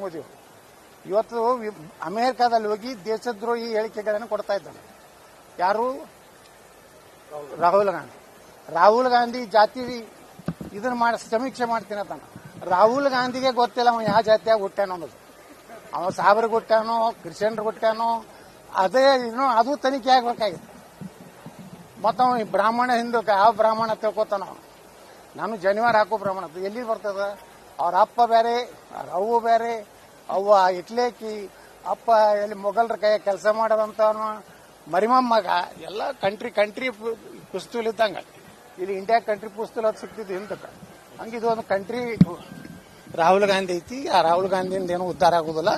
ಮೋದಿ ಇವತ್ತು ಅಮೆರಿಕಾದಲ್ಲಿ ಹೋಗಿ ದೇಶದ್ರೋಹಿ ಹೇಳಿಕೆಗಳನ್ನು ಕೊಡ್ತಾ ಇದ್ದಾನೆ ಯಾರು? ರಾಹುಲ್ ಗಾಂಧಿ. ರಾಹುಲ್ ಗಾಂಧಿ ಜಾತಿ ಇದನ್ನ ಮಾಡಿ ಸಮೀಕ್ಷೆ ಮಾಡ್ತೀನಿ ಅಂತ ರಾಹುಲ್ ಗಾಂಧಿಗೆ ಗೊತ್ತಿಲ್ಲ ಅವನು ಯಾವ ಜಾತಿಯಾಗ ಹುಟ್ಟ್ಯಾನ ಅನ್ನೋದು. ಅವ ಸಾಬ್ರಿಗೆ ಹುಟ್ಟ್ಯಾನೋ, ಕ್ರಿಶ್ಚಿಯನ್ರಿಗೆ ಹುಟ್ಟ್ಯಾನೋ, ಅದೇ ಇನ್ನು ಅದು ತನಿಖೆ ಆಗ್ಬೇಕಾಗಿತ್ತು. ಮತ್ತು ಬ್ರಾಹ್ಮಣ ಹಿಂದಕ್ಕೆ ಯಾವ ಬ್ರಾಹ್ಮಣ ತಿಳ್ಕೊತಾನ. ನಾನು ಜನಿವಾರ ಹಾಕೋ ಬ್ರಾಹ್ಮಣ. ಎಲ್ಲಿ ಬರ್ತದ? ಅವ್ರ ಅಪ್ಪ ಬೇರೆ, ಅವ್ರ ಅವ್ವ ಬೇರೆ, ಅವ್ವ ಇಟ್ಲೇಕಿ, ಅಪ್ಪ ಎಲ್ಲಿ ಮೊಘಲರ ಕೈ ಕೆಲಸ ಮಾಡೋದಂತ ಮರಿಮಮ್ಮಗ ಎಲ್ಲ ಕಂಟ್ರಿ ಕಂಟ್ರಿ ಪುಸ್ತೂಲ್ ಇದ್ದಂಗ. ಇಲ್ಲಿ ಇಂಡಿಯಾ ಕಂಟ್ರಿ ಪುಸ್ತೂಲ್ ಅದು ಸಿಕ್ತಿದ್ದು ಹಿಂದಕ್ಕೆ. ಹಂಗಿದು ಒಂದು ಕಂಟ್ರಿ ರಾಹುಲ್ ಗಾಂಧಿ ಐತಿ, ಆ ರಾಹುಲ್ ಗಾಂಧಿಯಿಂದ ಏನು ಉದ್ಧಾರ ಆಗೋದಿಲ್ಲ.